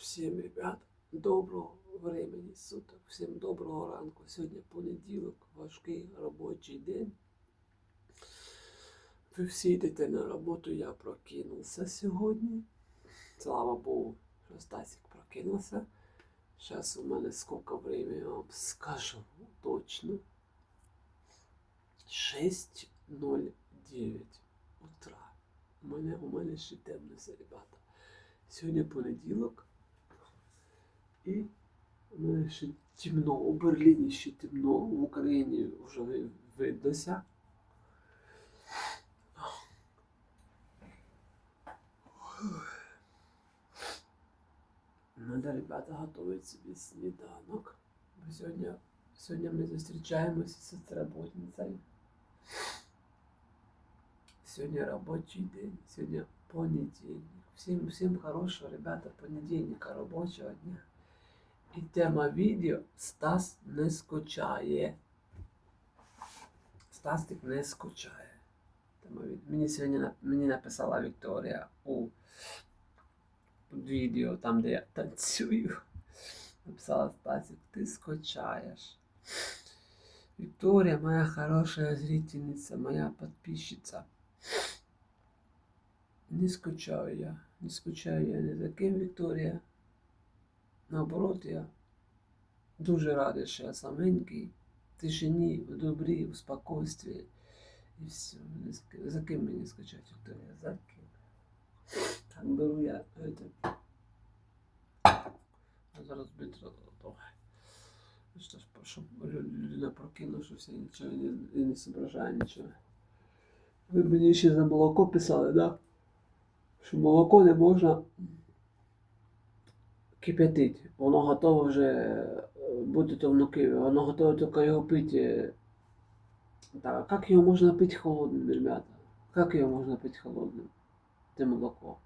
Всім, ребят, доброго времени суток, всім доброго ранку. Сьогодні понеділок, важкий робочий день. Ви всі йдете на роботу, я прокинувся сьогодні. Слава Богу, що Стасик прокинувся. Зараз у мене скільки времени, я вам скажу точно. 6.09 утра. У мене, у мене ще темно ребята. Сьогодні понеділок. І мене ще темно. У Берліні ще темно, в Україні вже ви- виднося. Надо, ребята, готувати собі сніданок. Бо сьогодні, сьогодні ми зустрічаємося з соцработницею. Сьогодні робочий день, сьогодні понедільник. Всім, всім хорошого, ребята, понедільника робочого дня. І тема відео Стас не скучає. Стасик не скучає. Тема від... Мені сьогодні мені написала Вікторія у відео, там, де я танцюю. Написала Стасик, ти скучаєш. Виктория, моя хорошая зрительница, моя подписчица. Не скучаю я, не скучаю я ні за ким, Вікторія. Наоборот, я дуже радий, що я саменький, в тишині, в добрі, в спокойстві. І все. За ким- мені скучати, Вікторія? За ким? Так беру я это. Зараз битро давай. Що ж, щоб лю- людина прокинувшися нічого не, не зображає нічого. Ви мені ще за молоко писали, да? Що молоко не можна кип'ятити. Воно готове вже е, бути то внуки, воно готове тільки його пити. Так, а як його можна пити холодним, ребята? Як його можна пити холодним? Те молоко.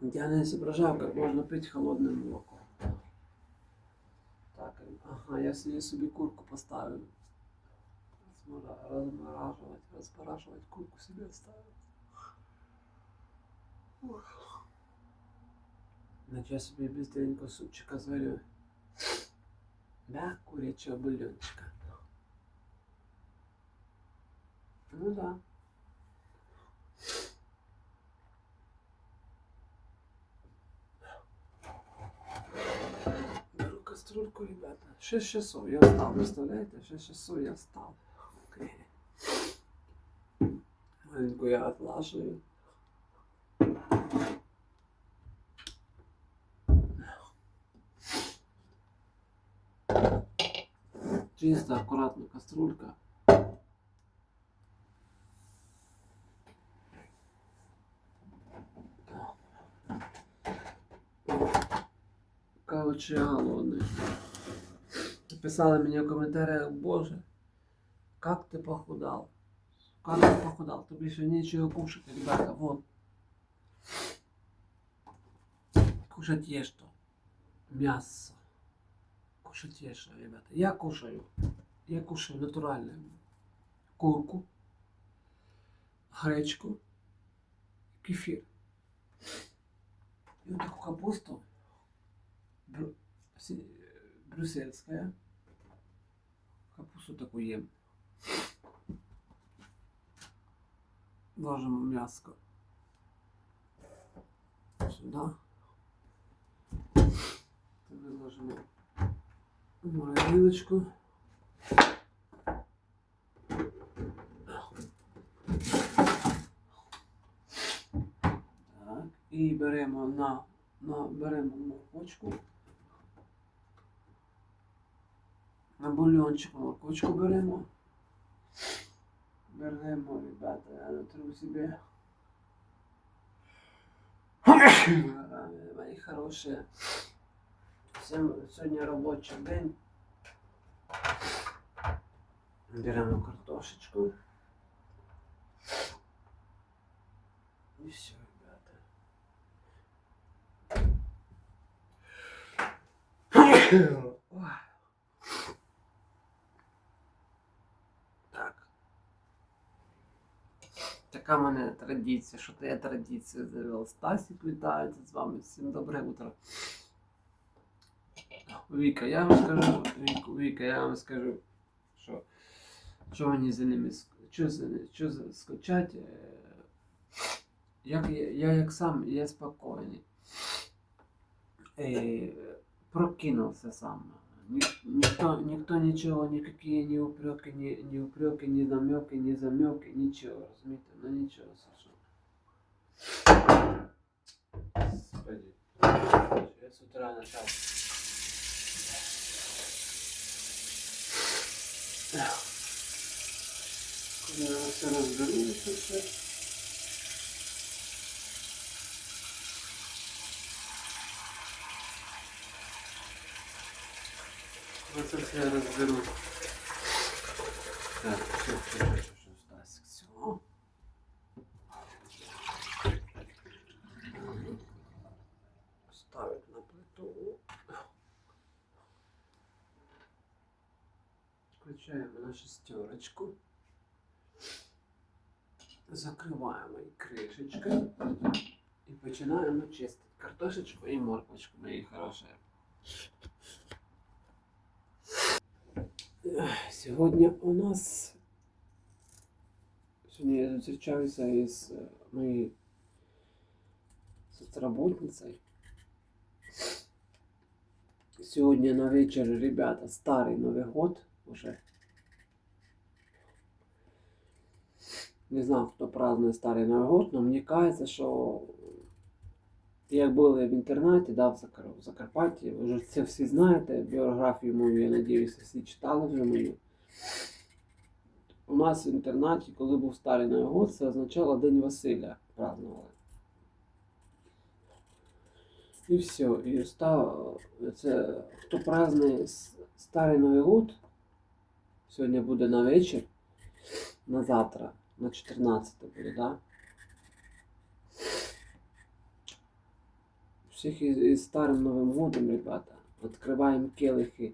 Я не зображав, як можна пити холодне молоко. Так, ага, я собі, курку поставив. Розморажувати, розморажувати курку собі оставив. Значить, я собі быстренько супчика зварю. Да, курячого бульончика. Ну да. Беру кастрюльку, ребята. 6 часов я встал, представляете? 6 часов я встал. Маленьку я отлаживаю. чисто, аккуратно кастрюлька. Кавичі голодний. Писали мне в комментариях, боже, как ты похудал, Как ты похудал? Тобі ще нічого кушати, ребята, вот Кушать есть что, Мясо. Кушать есть ребята. Я кушаю. Я кушаю натуральную курку, гречку, кефир. И вот такую капусту брю- брюссельская. Капусту такую ем. Ложим мяско. Сюда. Выложим морозилочку. Так, і беремо на, на беремо моркочку. На бульончик моркочку беремо. Беремо, ребята, я натру себе. Мои хорошие. Всем сегодня рабочий день. Беремо картошечку. И все, ребята. Так. Так яка в мене традиція, що я традицію завел. Стасік вітається з вами. Всім добре утро. Віка, я вам скажу, Віку, Віка, я вам скажу, що, що мені за ними ск- що, за, що за скучать. е, Як я, я як сам, я спокійний. Е, прокинувся сам. Ні, ніхто, ніхто нічого, ніякі ні упреки, ні, ні упреки, ні намеки, ні замеки, нічого, розумієте? Ну нічого совершенно. Господи. Я с утра начал. Коли я все розберу, це все. Коли це все я розберу. Так, все, все, все, все, Стасик, все. Ставить на плиту. Включаємо на шестерочку. Закриваємо і кришечкою. І починаємо чистити картошечку і морквочку, мої хороші. Сьогодні у нас сьогодні я зустрічаюся із е, моєю соцработницею. Сьогодні на вечір, ребята, старий Новий год уже. Не знаю, хто празднує старий Новий год, але мені кажеться, що як були в інтернаті, да, в, Закарпатті, ви вже це всі знаєте, біографію мою, я надіюся, всі читали вже мою. У нас в інтернаті, коли був старий Новий год, це означало День Василя празднували. І все. І став, це, хто празднує старий Новий год, сьогодні буде на вечір, на завтра, на 14 буде, да? Всіх із, із старим Новим годом, ребята. Откриваємо келихи.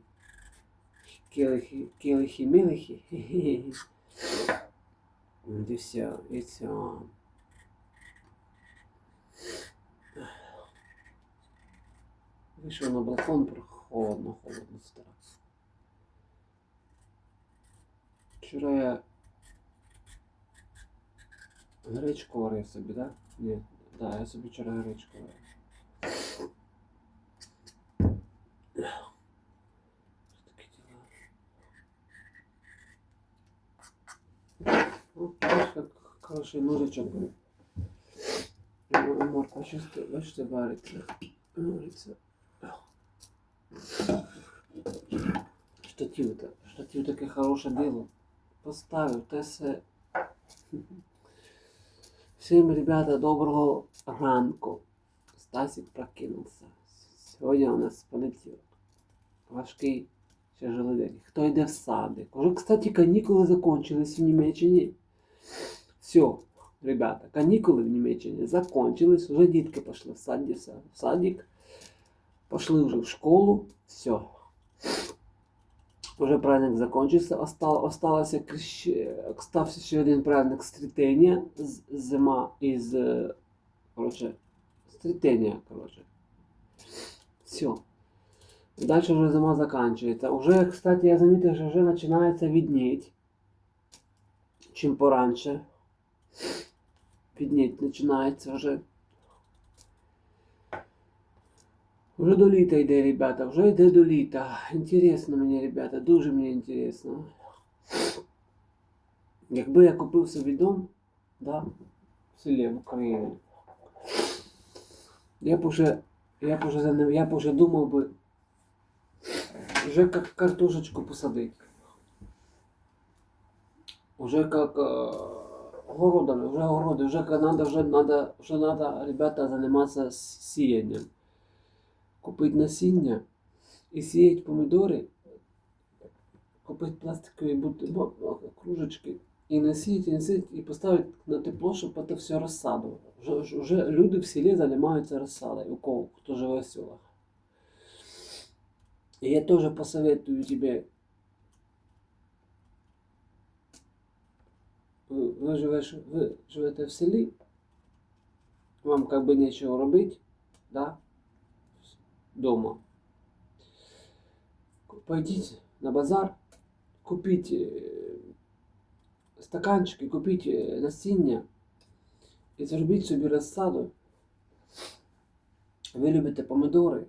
Келихи, келихи, милихи. І все, і все. Вийшов на балкон, про- холодно, холодно стало. Вчора я гречку варив собі, да? Ні, да, я собі вчора гречку варив. Бачиш, хороший ножичок. І мо- Морква чисто, бачите, вариться. Вариться. Штатив, та- штатив таке хороше діло. Поставив, те все. Всім, ребята, доброго ранку. Стасик прокинувся. Сьогодні у нас понеділок. Важкий тяжелий день. Хто йде в садик? Уже, кстати, канікули закончились в Німеччині. Все, ребята, канікули в Німеччині закончились. Уже дітки пішли в садик. В садик. Пошли вже в школу. Все. Уже праздник закончился. Остал, осталося крещ... остався ще один праздник стрітення. з- Зима е, Короче, стрітення, короче. Все. Дальше уже зима заканчивается. Уже, кстати, я заметил, что уже начинается виднеть. Чем пораньше. Виднеть начинается уже. Уже до літа йде, ребята, вже йде до літа. Інтересно мені, ребята, дуже мені інтересно. Якби я купив собі дом, да, в селі в Україні, я б уже, я б уже, за ним- я б уже думав би, вже як картошечку посадити. Уже э, городами, уже огороды, уже как надо, уже надо, уже надо, ребята, заниматься с- сіянням. Купити насіння і сіяти помідори, купити пластикові бут... кружечки і насіяти, і насіяти, і поставити на тепло, щоб це все розсаду. Вже, люди в селі займаються розсадою, у кого, хто живе в селах. И я тоже посоветую тебе ви, ви, живеш, ви живете в селі, вам как бы нечего робить, да, дома. Пойдите на базар, купіть е, стаканчики, купіть насіння і зробіть собі розсаду. Ви любите помидори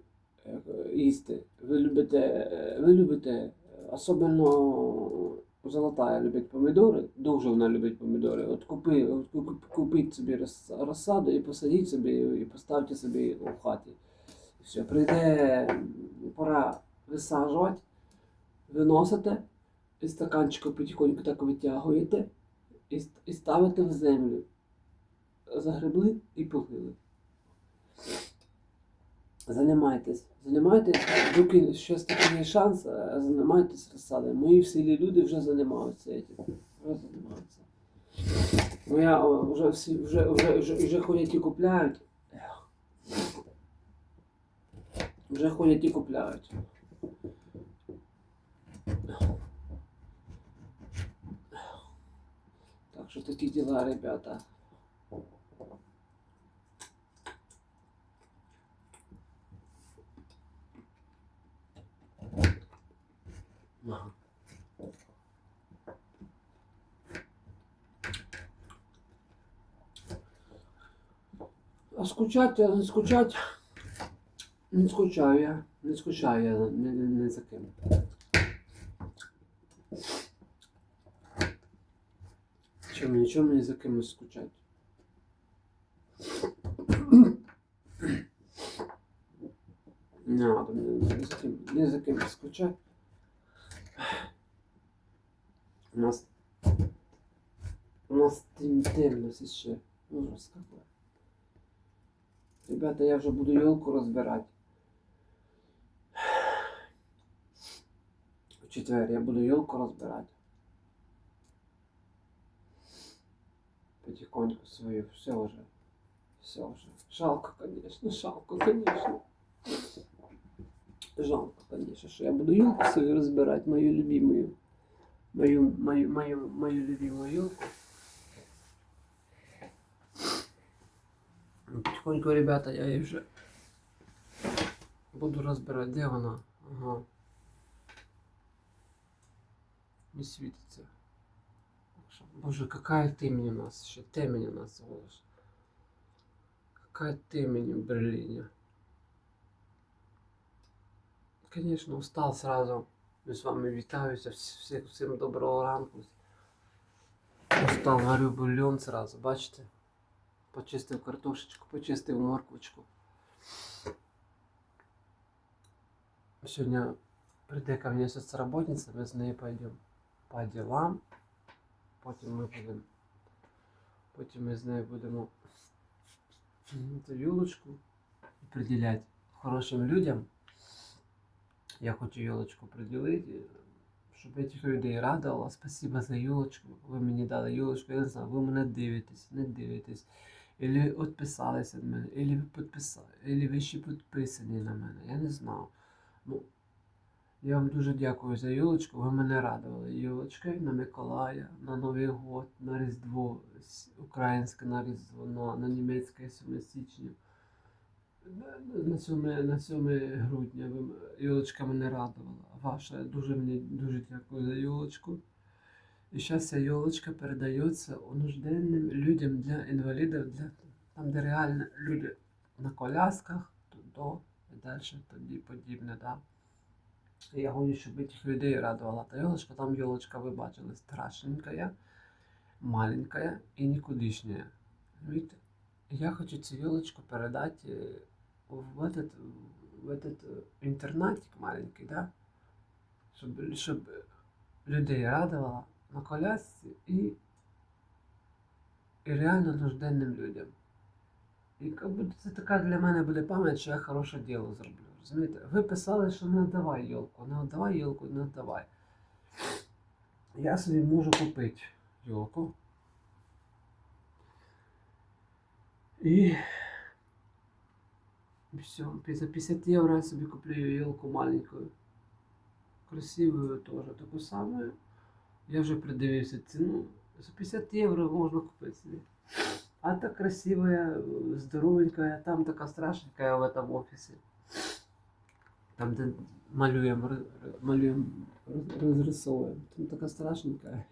е, їсти, ви любите, е, ви любите, особливо золотая любить помидори, дуже вона любить помидори. От купи, купіть собі розсаду і посадіть собі, і поставте собі у хаті. І все, прийде пора висаджувати, виносите, із стаканчика потихоньку так витягуєте і, і ставите в землю. Загребли і полили. Занимайтесь, занимайтесь, доки ще такий є шанс, е, занимайтесь розсадою. Мої в селі люди вже займаються этим. Вже займаються. Моя вже всі вже, вже, вже, вже ходять і купляють. Вже ходять і купляють. Так що такі діла, ребята. Ага. А скучать, а не скучать. Не скучаю я. Не скучаю я не, не, не за ким. Чому нічого мені за кимось скучать? Не надо мені ні за ким, ні за ким скучать. У нас у нас тем- темность еще. Ужас какой. Ребята, я вже буду елку розбирати. Четвер я буду елку розбирати. Потихоньку свою. Все уже. Все уже. Жалко, конечно, жалко, конечно. Жалко, конечно, что я буду елку свою разбирать, мою любимую. Мою, мою, мою, мою любимую елку. Потихоньку, ребята, я її вже буду розбирати. Де вона? Ага Не світиться. Боже, какая темень у нас ще. Темень у нас голос. Какая темень в Берлине. Конечно, устал сразу. Ми з вами вітаюся. Всі- Всім доброго ранку. Устал, варю бульон сразу, бачите? Почистив картошечку, почистив морквочку. Сьогодні прийде ко мені соцработниця, ми з нею пойдемо По ділам. Потім ми будемо. Потім ми з нею будемо цю юлочку приділяти хорошим людям. Я хочу елочку приділити, щоб я тих людей радувала. Спасибо за елочку. Ви мені дали елочку. Я не знаю, ви мене дивитесь, не дивитесь. Или відписались від мене, или ви підписали, или ви ще підписані на мене. Я не знаю. Ну, я вам дуже дякую за елочку. Ви мене радували. Елочка на Миколая, на Новий год, на Різдво, українське на Різдво, на, на німецьке 7 січня. На- На 7, на 7 грудня Юлочка мене радувала. Ваша дуже мені дуже дякую за Юлочку. І зараз ця Юлочка передається нужденним людям для інвалідів, для там, де реально люди на колясках, то до і далі тоді подібне. Да? І я хочу, щоб цих людей радувала. Та Юлочка, там Юлочка, ви бачили, страшненькая, маленькая і нікудишня. Видите? Я хочу цю елочку передать э, в этот, в этот э, интернатик маленький, да? Щоб, щоб людей радувала на колясці і, і реально нужденним людям. І як буде, це така для мене буде пам'ять, що я хороше діло зроблю. Розумієте? Ви писали, що не віддавай йолку, не віддавай йолку, не віддавай. Я собі можу купити йолку. И все, за 50 евро я себе куплю елку маленькую. Красивую тоже, такую самую. Я вже придивився ціну. За 50 євро можна купити собі. А так красивая, здоровенькая, там така страшненькая в этом офісі. Там, де малюємо, р- р- малюємо, роз- розрисовуємо. Там така страшненькая.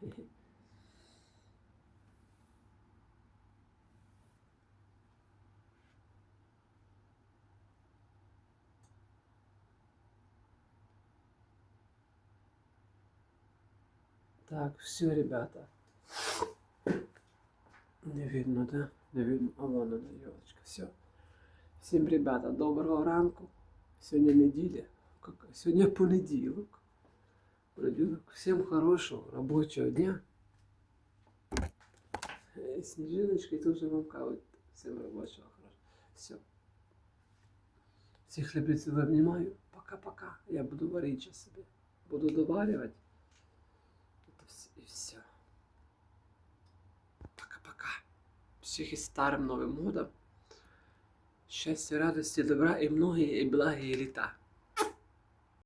Так, все, ребята. Не видно, да? Не видно. А вон она, елочка. Все. Всім, ребята, доброго ранку. Сьогодні неділя. Как- Сьогодні понеділок. Понеділок. Всім хорошого робочого дня. Е, Сніжиночка і теж вам кавить. Всім робочого хорошого. Все. Всіх любителів обнімаю. Пока-пока. Я буду варити сейчас собі. Буду доварювати. Это вс- и все. Пока-пока. Всех и старым Новым годом. Счастья, радості, добра і многії, і благие лета.